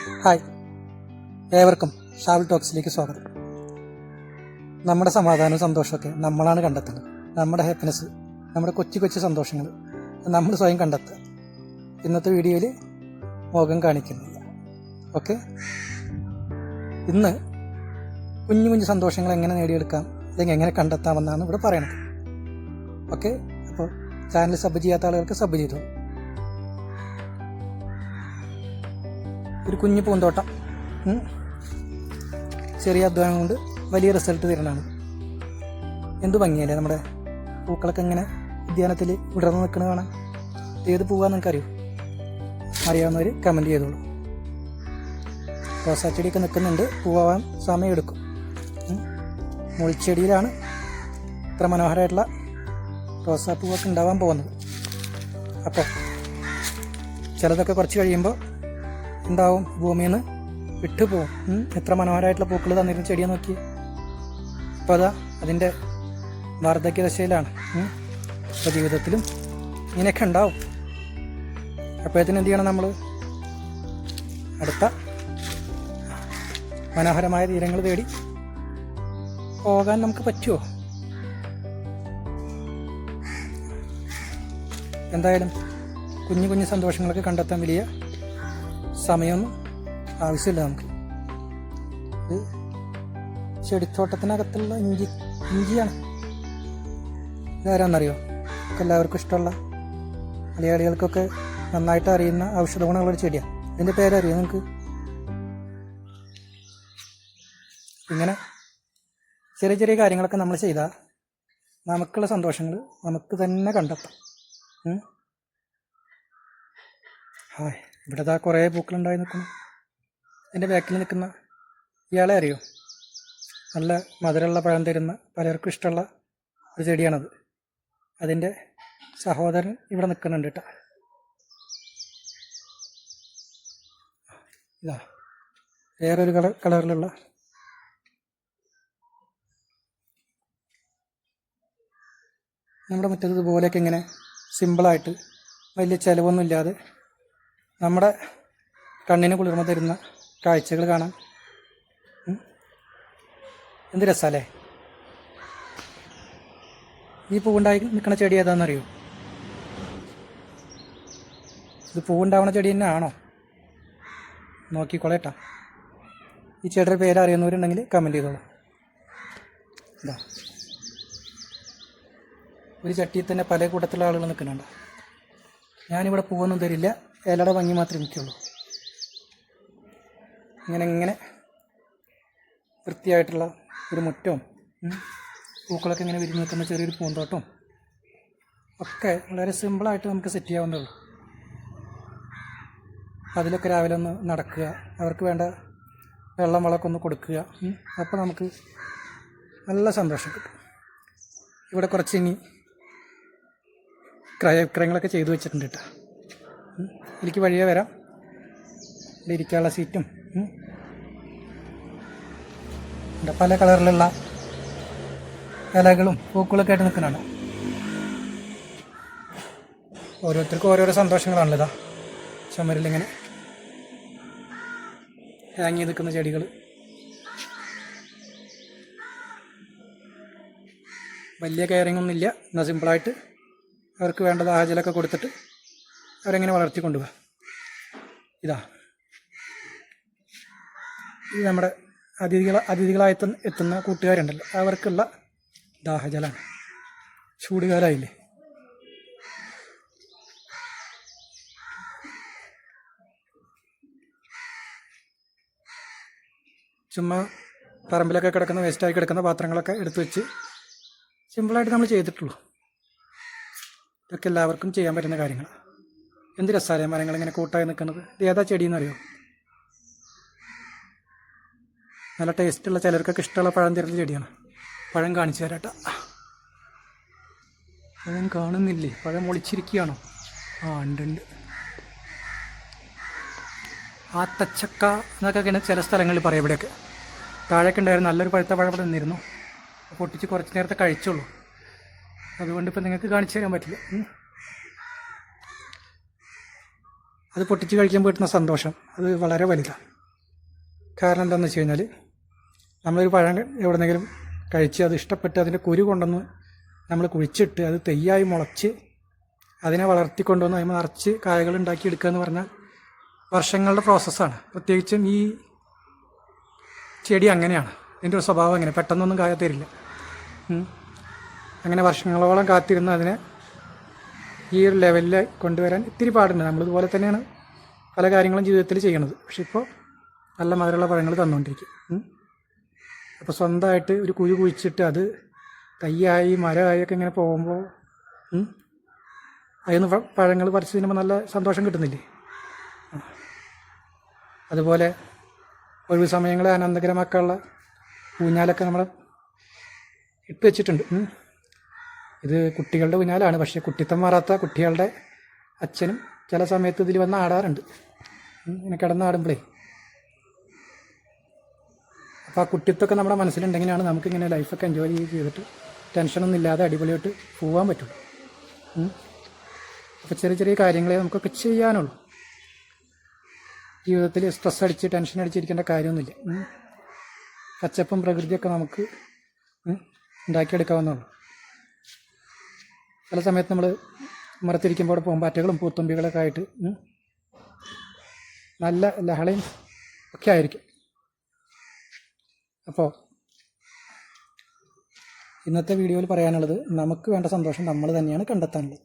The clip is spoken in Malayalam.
ഹായ്. ഏവർക്കും ഷാവിൽ ടോക്സിലേക്ക് സ്വാഗതം. നമ്മുടെ സമാധാനവും സന്തോഷമൊക്കെ നമ്മളാണ് കണ്ടെത്തുന്നത്. നമ്മുടെ ഹാപ്പിനെസ് നമ്മുടെ കൊച്ചു കൊച്ചു സന്തോഷങ്ങൾ നമ്മൾ സ്വയം കണ്ടെത്തുക. ഇന്നത്തെ വീഡിയോയിൽ മുഖം കാണിക്കുന്നില്ല. ഓക്കെ ഇന്ന് കുഞ്ഞു കുഞ്ഞു സന്തോഷങ്ങൾ എങ്ങനെ നേടിയെടുക്കാം അല്ലെങ്കിൽ എങ്ങനെ കണ്ടെത്താമെന്നാണ് ഇവിടെ പറയണത്. ഓക്കെ അപ്പോൾ ചാനൽ സബ് ചെയ്യാത്ത ആളുകൾക്ക് സബ് ചെയ്തോളൂ. ഒരു കുഞ്ഞു പൂന്തോട്ടം. ചെറിയ അധ്വാനം കൊണ്ട് വലിയ റിസൾട്ട് തരുന്നതാണ്. എന്തു ഭംഗിയല്ലേ നമ്മുടെ പൂക്കളൊക്കെ ഇങ്ങനെ ഉദ്യാനത്തിൽ വിടർന്ന് നിൽക്കുന്നത് കാണാൻ. ഏത് പൂവാന്ന് നിങ്ങൾക്കറിയോ അറിയാവുന്നവർ കമന്റ് ചെയ്തോളൂ. റോസാച്ചെടിയൊക്കെ നിൽക്കുന്നുണ്ട്. പൂവാൻ സമയമെടുക്കും. മുൾച്ചെടിയിലാണ് ഇത്ര മനോഹരമായിട്ടുള്ള റോസാപ്പൂവൊക്കെ ഉണ്ടാവാൻ പോകുന്നത്. അപ്പോൾ ചിലതൊക്കെ കുറച്ച് കഴിയുമ്പോൾ ഉണ്ടാവും ഭൂമിയിൽ നിന്ന് വിട്ടുപോകും. എത്ര മനോഹരമായിട്ടുള്ള പൂക്കൾ തന്നിരുന്ന ചെടിയെ നോക്കി. അപ്പോൾ അതാ അതിന്റെ വാർദ്ധക്യ ദശയിലാണ്. ഉം. അപ്പോൾ ജീവിതത്തിലും ഇങ്ങനെയൊക്കെ ഉണ്ടാവും. അപ്പോഴത്തിന് എന്ത് ചെയ്യണം നമ്മൾ അടുത്ത മനോഹരമായ തീരങ്ങൾ തേടി പോകാൻ നമുക്ക് പറ്റുമോ എന്തായാലും കുഞ്ഞു കുഞ്ഞു സന്തോഷങ്ങളൊക്കെ കണ്ടെത്താൻ വലിയ സമയമൊന്നും ആവശ്യമില്ല നമുക്ക്. ഇത് ചെടിത്തോട്ടത്തിനകത്തുള്ള ഇഞ്ചി ഇഞ്ചിയാണ്. ഇതാരാന്നറിയോ? എല്ലാവർക്കും ഇഷ്ടമുള്ള മലയാളികൾക്കൊക്കെ നന്നായിട്ട് അറിയുന്ന ഔഷധ ഗുണമുള്ളൊരു ചെടിയാണ് ഇതിന്റെ പേരറിയോ നിങ്ങൾക്ക് ഇങ്ങനെ ചെറിയ ചെറിയ കാര്യങ്ങളൊക്കെ നമ്മൾ ചെയ്താൽ നമുക്കുള്ള സന്തോഷങ്ങൾ നമുക്ക് തന്നെ കണ്ടെത്താം. ഹായ്. ഇവിടെ ദാ കുറേ പൂക്കളുണ്ടായി നിൽക്കുന്നു. എന്റെ ബാക്കിൽ നിൽക്കുന്ന ഇയാളെ അറിയോ? നല്ല മധുരമുള്ള പഴം തരുന്ന പലർക്കും ഇഷ്ടമുള്ള ഒരു ചെടിയാണത്. അതിന്റെ സഹോദരൻ ഇവിടെ നിൽക്കുന്നുണ്ട് കേട്ടോ. ഇതാ വേറൊരു കളർ കളറിലുള്ള നമ്മുടെ മുറ്റത്ത് ഇതുപോലെയൊക്കെ ഇങ്ങനെ സിമ്പിളായിട്ട് വലിയ ചിലവൊന്നുമില്ലാതെ നമ്മുടെ കണ്ണിന് കുളിർമ തരുന്ന കാഴ്ചകൾ കാണാം. എന്ത് രസമല്ലേ ഈ പൂവുണ്ടായി നിൽക്കുന്ന ചെടി ഏതാണെന്നറിയോ? ഇത് പൂവുണ്ടാവുന്ന ചെടി തന്നെ ആണോ? നോക്കിക്കോളേട്ടാ ഈ ചെടിയുടെ പേര് അറിയുന്നവരുണ്ടെങ്കിൽ കമന്റ് ചെയ്തോളൂ. ഇതാ. ഒരു ചട്ടിയിൽ തന്നെ പല കൂട്ടത്തിലുള്ള ആളുകൾ നിൽക്കുന്നുണ്ട്. ഞാനിവിടെ പൂവൊന്നും തരില്ല. ഇലയുടെ ഭംഗി മാത്രമേ നിൽക്കുള്ളൂ ഇങ്ങനെ ഇങ്ങനെ വൃത്തിയായിട്ടുള്ള ഒരു മുറ്റവും പൂക്കളൊക്കെ ഇങ്ങനെ വിരിഞ്ഞ് നിൽക്കുന്ന ചെറിയൊരു പൂന്തോട്ടവും ഒക്കെ വളരെ സിമ്പിളായിട്ട് നമുക്ക് സെറ്റ് ചെയ്യാവുന്നതുള്ളൂ അതിലൊക്കെ രാവിലെ ഒന്ന് നടക്കുക അവർക്ക് വേണ്ട വെള്ളം വളമൊക്കെ ഒന്ന് കൊടുക്കുക അപ്പോൾ നമുക്ക് നല്ല സന്തോഷം കിട്ടും. ഇവിടെ കുറച്ച് ഇനി ക്രയവിക്രയങ്ങളൊക്കെ ചെയ്തു വെച്ചിട്ടുണ്ട് കേട്ടോ. എനിക്ക് വഴിയേ വരാം. ഇവിടെ ഇരിക്കാനുള്ള സീറ്റും. ഇവിടെ പല കളറിലുള്ള ഇലകളും പൂക്കളൊക്കെ ആയിട്ട് നിൽക്കുന്നതാണ്. ഓരോരുത്തർക്കും ഓരോരോ സന്തോഷങ്ങളാണല്ലോ ഇതാ. ചുമരിലിങ്ങനെ ഹാങ് ചെയ്ത് നിൽക്കുന്ന ചെടികൾ വലിയ കെയറിങ് ഒന്നുമില്ല. എന്നാൽ സിമ്പിളായിട്ട് അവർക്ക് വേണ്ട ദാഹജലമൊക്കെ കൊടുത്തിട്ട് അവരെങ്ങനെ വളർത്തി കൊണ്ടുപോകാം ഇതാ. ഇത് നമ്മുടെ അതിഥികൾ അതിഥികളായി എത്തുന്ന കൂട്ടുകാരുണ്ടല്ലോ. അവർക്കുള്ള ദാഹജലാണ്. ചൂടുകാലമായില്ലേ ചുമ്മാ പറമ്പിലൊക്കെ കിടക്കുന്ന വേസ്റ്റായി കിടക്കുന്ന പാത്രങ്ങളൊക്കെ എടുത്തു വെച്ച് സിമ്പിളായിട്ട് നമ്മൾ ചെയ്തിട്ടുള്ളൂ. ഇതൊക്കെ എല്ലാവർക്കും ചെയ്യാൻ പറ്റുന്ന കാര്യങ്ങളാണ്. എന്ത് രസാലേ മരങ്ങൾ ഇങ്ങനെ കൂട്ടായി നിൽക്കുന്നത്? ഇത് ഏതാ ചെടിയെന്ന് അറിയോ നല്ല ടേസ്റ്റുള്ള ചിലർക്കൊക്കെ ഇഷ്ടമുള്ള പഴം തരുന്ന ചെടിയാണ്. പഴം കാണിച്ചു തരാട്ടാ പഴം കാണുന്നില്ലേ? പഴം ഒളിച്ചിരിക്കുകയാണോ? ആ ഉണ്ട് ഉണ്ട്. എന്നൊക്കെ ചില സ്ഥലങ്ങളിൽ പറയും ഇവിടെയൊക്കെ. താഴേക്ക് ഉണ്ടായിരുന്നു നല്ലൊരു പഴുത്ത പഴം ഇവിടെ നിന്നിരുന്നു. പൊട്ടിച്ച് കുറച്ച് നേരത്തെ കഴിച്ചുള്ളൂ. അതുകൊണ്ട് ഇപ്പം നിങ്ങൾക്ക് കാണിച്ചു തരാൻ പറ്റില്ല. അത് പൊട്ടിച്ച് കഴിക്കാൻ പറ്റുന്ന സന്തോഷം. അത് വളരെ വലുതാണ് കാരണം എന്താണെന്ന് വെച്ച് കഴിഞ്ഞാൽ നമ്മളൊരു പഴം എവിടെന്നെങ്കിലും കഴിച്ച് അത് ഇഷ്ടപ്പെട്ട് അതിന്റെ കുരു കൊണ്ടുവന്ന് നമ്മൾ കുഴിച്ചിട്ട് അത് തെയ്യായി മുളച്ച് അതിനെ വളർത്തിക്കൊണ്ടുവന്ന് അതിന് നിറച്ച് കായകൾ ഉണ്ടാക്കി എടുക്കുക എന്ന് പറഞ്ഞാൽ വർഷങ്ങളുടെ പ്രോസസ്സാണ്. പ്രത്യേകിച്ചും ഈ ചെടി അങ്ങനെയാണ്. ഇതിന്റെ ഒരു സ്വഭാവം അങ്ങനെ. പെട്ടെന്നൊന്നും കായ തരില്ല. അങ്ങനെ വർഷങ്ങളോളം കാത്തിരുന്ന് അതിനെ ഈ ഒരു ലെവലിൽ കൊണ്ടുവരാൻ ഇത്തിരി പാടുണ്ട്. നമ്മളിതുപോലെ തന്നെയാണ് പല കാര്യങ്ങളും ജീവിതത്തിൽ ചെയ്യണത്. പക്ഷെ ഇപ്പോൾ നല്ല മധുരമുള്ള പഴങ്ങൾ തന്നുകൊണ്ടിരിക്കും. അപ്പോൾ സ്വന്തമായിട്ട് ഒരു കുഴി കുഴിച്ചിട്ട് അത് തയ്യായി മരമായി ഒക്കെ ഇങ്ങനെ പോകുമ്പോൾ അതിൽ നിന്ന് പഴങ്ങൾ പറിച്ചു തിന്നുമ്പോൾ നല്ല സന്തോഷം കിട്ടുന്നില്ലേ? അതുപോലെ ഒഴിവ് സമയങ്ങളെ ആനന്ദകരമാക്കാനുള്ള ഊഞ്ഞാലൊക്കെ നമ്മൾ ഇട്ട് വെച്ചിട്ടുണ്ട്. ഇത് കുട്ടികളുടെ ഊഞ്ഞാലാണ് പക്ഷേ കുട്ടിത്തം മാറാത്ത കുട്ടികളുടെ അച്ഛനും ചില സമയത്ത് ഇതിൽ വന്ന് ആടാറുണ്ട്. ഇങ്ങനെ കിടന്നാടുമ്പോഴേ അപ്പോൾ ആ കുട്ടിത്തൊക്കെ നമ്മുടെ മനസ്സിലുണ്ടെങ്കിലാണ് നമുക്കിങ്ങനെ ലൈഫൊക്കെ എൻജോയ് ചെയ്തിട്ട് ടെൻഷനൊന്നും ഇല്ലാതെ അടിപൊളിയായിട്ട് പോകാൻ പറ്റുള്ളൂ. അപ്പോൾ ചെറിയ ചെറിയ കാര്യങ്ങളെ നമുക്കൊക്കെ ചെയ്യാനുള്ളൂ ജീവിതത്തിൽ സ്ട്രെസ് അടിച്ച് ടെൻഷൻ അടിച്ചിരിക്കേണ്ട കാര്യമൊന്നുമില്ല. പച്ചപ്പും പ്രകൃതിയൊക്കെ നമുക്ക് ഉണ്ടാക്കിയെടുക്കാവുന്നതാണ് ചില സമയത്ത് നമ്മൾ മരത്തിരിക്കുമ്പോൾ പൂമ്പാറ്റകളും പൂത്തുമ്പികളൊക്കെ ആയിട്ട് നല്ല ലഹളയും ഒക്കെ ആയിരിക്കും. അപ്പോൾ ഇന്നത്തെ വീഡിയോയിൽ പറയാനുള്ളത് നമുക്ക് വേണ്ട സന്തോഷം നമ്മൾ തന്നെയാണ് കണ്ടെത്താനുള്ളത്.